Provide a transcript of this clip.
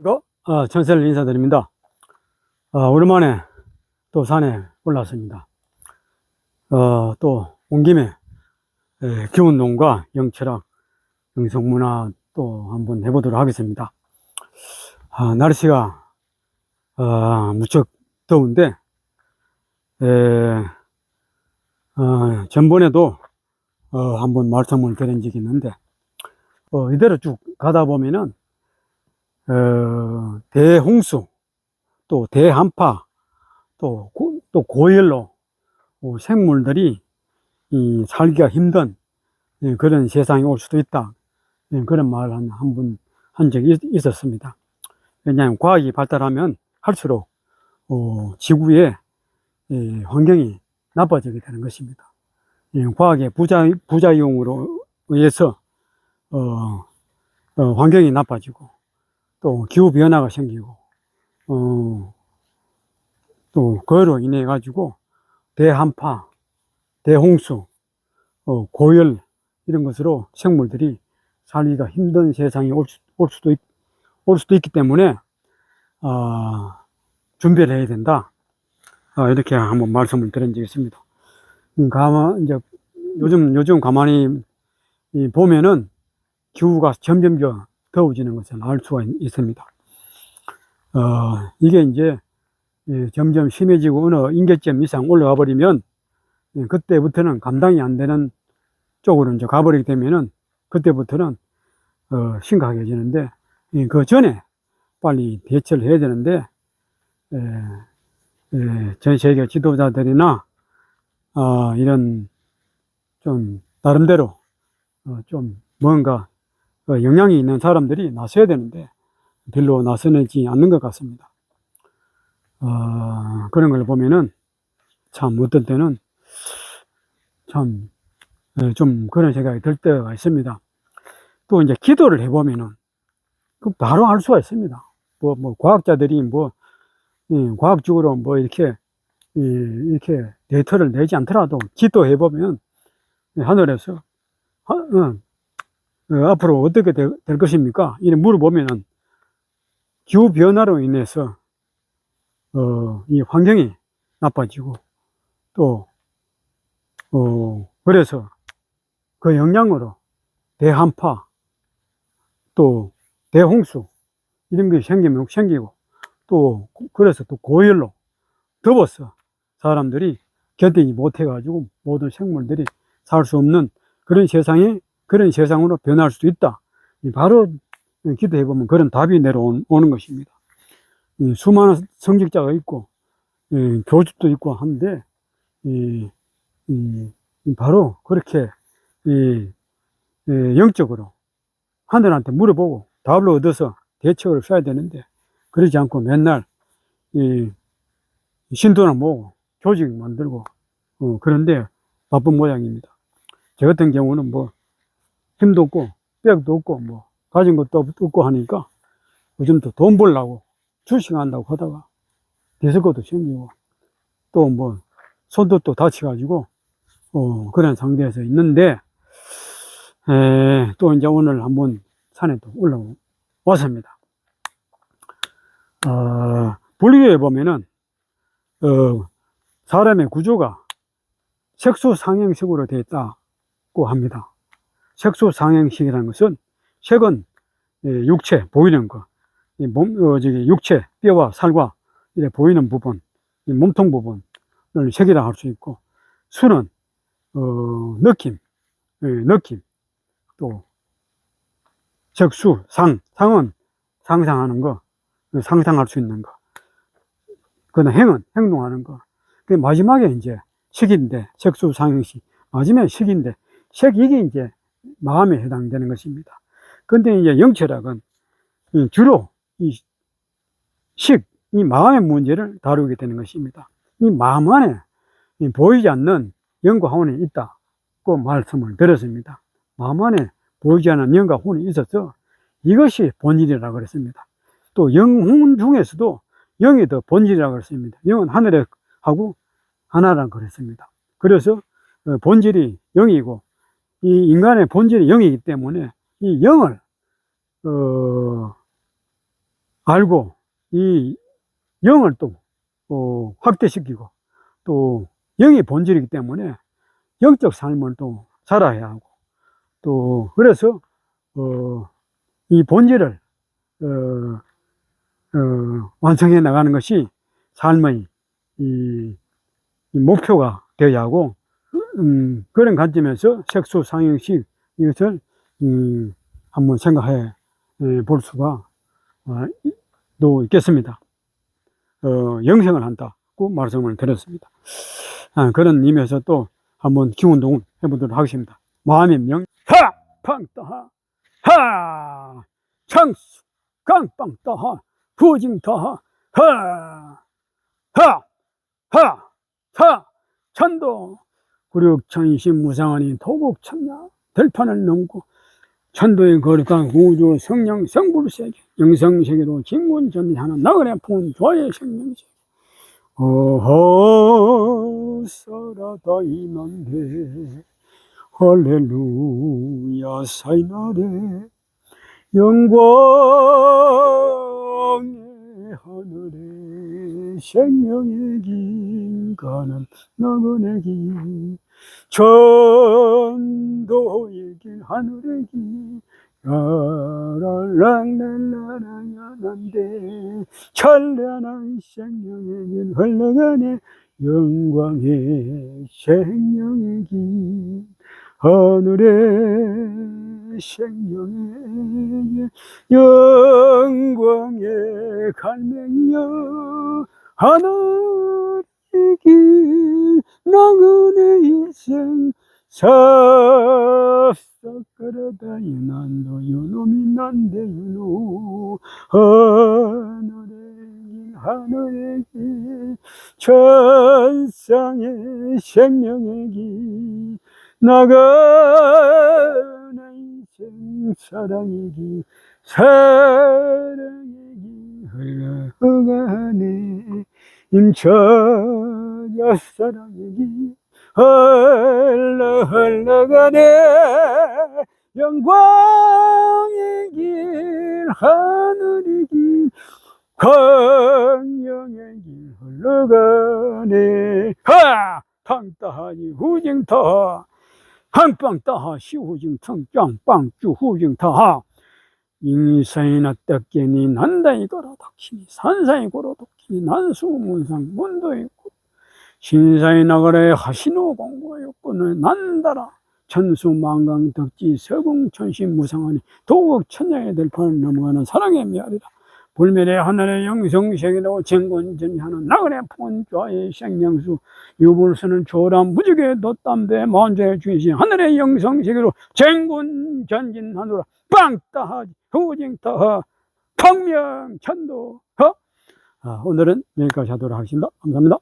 이거 어, 전세를 인사드립니다. 어, 오랜만에 또 산에 올랐습니다. 어, 또온 김에 에, 기운농과 영철학, 영성문화 또 한번 해보도록 하겠습니다. 아, 날씨가 어, 무척 더운데 에, 어, 전번에도 어, 한번 말씀을 드린 적이 있는데 어, 이대로 쭉 가다 보면은 어, 대홍수, 또 대한파, 또, 고, 또 고열로 어, 생물들이 이 살기가 힘든 예, 그런 세상이 올 수도 있다. 예, 그런 말을 한, 한 분, 한 적이 있- 있었습니다. 왜냐하면 과학이 발달하면 할수록, 어, 지구의 예, 환경이 나빠지게 되는 것입니다. 예, 과학의 부자, 부작용으로 의해서, 어, 어, 환경이 나빠지고, 또 기후 변화가 생기고 어, 또 그로 인해 가지고 대한파, 대홍수, 어, 고열 이런 것으로 생물들이 살기가 힘든 세상이 올, 수, 올 수도 있, 올 수도 있기 때문에 아, 준비를 해야 된다. 아, 이렇게 한번 말씀을 드린 적이 있습니다. 음, 가만 이제 요즘 요즘 가만히 이 보면은 기후가 점점 더 더워지는 것을 알 수가 있- 있습니다. 어, 이게 이제 예, 점점 심해지고 어느 인계점 이상 올라가 버리면 예, 그때부터는 감당이 안 되는 쪽으로 이제 가버리게 되면은 그때부터는 어, 심각해지는데 예, 그 전에 빨리 대처를 해야 되는데 예, 예, 전 세계 지도자들이나 아, 이런 좀 나름대로 어, 좀 뭔가 어, 영향이 있는 사람들이 나서야 되는데 별로 나서지 않는 것 같습니다. 어, 그런 걸 보면은 참 어떤 때는 참 좀 그런 생각이 들 때가 있습니다. 또 이제 기도를 해보면은 그 바로 알 수가 있습니다. 뭐, 뭐 과학자들이 뭐 예, 과학적으로 뭐 이렇게 예, 이렇게 데이터를 내지 않더라도 기도해 보면 하늘에서 하, 어, 어, 앞으로 어떻게 되- 될 것입니까? 이래 물어보면은 기후 변화로 인해서 어, 이 환경이 나빠지고 또 어, 그래서 그 영향으로 대한파 또 대홍수 이런 게 생기면 생기고 또 그래서 또 고열로 더워서 사람들이 견디지 못해 가지고 모든 생물들이 살 수 없는 그런 세상이 그런 세상으로 변할 수도 있다. 이 바로 기도해 보면 그런 답이 내려오는 것입니다. 이 수많은 성직자가 있고 이 교주도 있고 한데 바로 그렇게 이, 이 영적으로 하늘한테 물어보고 답을 얻어서 대책을 써야 되는데 그러지 않고 맨날 이 신도나 모으고 조직 만들고 어, 그런데 바쁜 모양입니다. 저 같은 경우는 뭐 힘도 없고 뼈도 없고 뭐 가진 것도 없- 없고 하니까 요즘 또 돈 벌려고 출싱한다고 하다가 디스코도 생기고 또 뭐 손도 또 다쳐가지고 어 그런 상태에서 있는데 에, 또 이제 오늘 한번 산에 또 올라왔습니다. 어, 불교에 보면은 어, 사람의 구조가 색소 상행식으로 되어 있다고 합니다. 색소 상행식이라는 것은 색은 예, 육체 보이는 거, 이 몸, 어, 육체 뼈와 살과 이렇게 보이는 부분, 이 몸통 부분을 색이라 할 수 있고, 수는 어, 느낌, 예, 느낌, 또 적수, 상, 상은 상상하는 거, 상상할 수 있는 거. 그다음 행은 행동하는 거. 그 마지막에 이제 식인데 색수 상행식 마지막에 식인데 색 이게 이제 마음에 해당되는 것입니다. 근데 이제 영철학은 이 주로 이 식, 이 마음의 문제를 다루게 되는 것입니다. 이 마음 안에 이 보이지 않는 영과 혼이 있다고 말씀을 드렸습니다. 마음 안에 보이지 않는 영과 혼이 있어서 이것이 본질이라고 그랬습니다. 또 영혼 중에서도 영이 더 본질이라고 그랬습니다. 영은 하늘에 하고 하나라고 그랬습니다. 그래서 어, 본질이 영이고 이 인간의 본질이 영이기 때문에 이 영을 어, 알고 이 영을 또 어, 확대시키고 또 영이 본질이기 때문에 영적 삶을 또 살아야 하고 또 그래서 어, 이 본질을 어, 어, 완성해 나가는 것이 삶의 이, 이 목표가 되어야 하고 음, 그런 관점에서 색소 상영식 이것을 음, 한번 생각해 에, 볼 수가 어, 이- 또 있겠습니다. 어, 영생을 한다고 말씀을 드렸습니다. 아, 그런 의미에서 또 한번 기운동을 해보도록 하겠습니다. 마음의 명, 하! 팡따하! 하! 창수! 깡빵따하! 후징따하! 하! 하! 하! 하! 천도! 굴욕천신 무상하니 도곡천야 들판을 넘고 천도의 거룩한 우주 성령 성불세계 영성세계로 진군전하는 나그네 푸은 조의 생명세계 어허 살아다 이난데 할렐루야 사이나래 영광의 하늘에 생명의 길 가는 나그네 길 길 하늘의 길 라랄랄라라야난데 찬란한 생명의 길 흘러가네 영광의 생명의 길. 하늘의 생명의 길 영광의 갈매기여 하늘의 길 나그네 인생 삽삭 끌어다니 난도 유놈이 난데 유노 하늘의 길 하늘의 길 천상의 생명의 길 나가는 인생 사랑의 길 사랑의 길 흘러가네 사랑의 길 흘러 흘러가네 영광의 길 하늘의 길 광명의 길 흘러가네 하! 탕따하니 후징타하 한빵따하 시후징탕 짱빵쭈 후징타하 인사이나 떡기니 난다이 걸어 덕히니 산사이 걸어 덕히니 난수 문상 문도에 있고 신사의 나가라에 하시노 공고였고는 난다라 천수 만강 덕지 서궁 천신 무상하니 도국 천녀의 들판을 넘어가는 사랑의 미아리라 불멸의 하늘의 영성세계로 정권전하는 나그네 폰좌의 생명수 유불수는 초람 무지개 돛담배 만주의 주신 하늘의 영성세계로 정군전진하노라 빵따하지 후징따하 평명천도 어? 아, 오늘은 여기까지 하도록 하겠습니다. 감사합니다.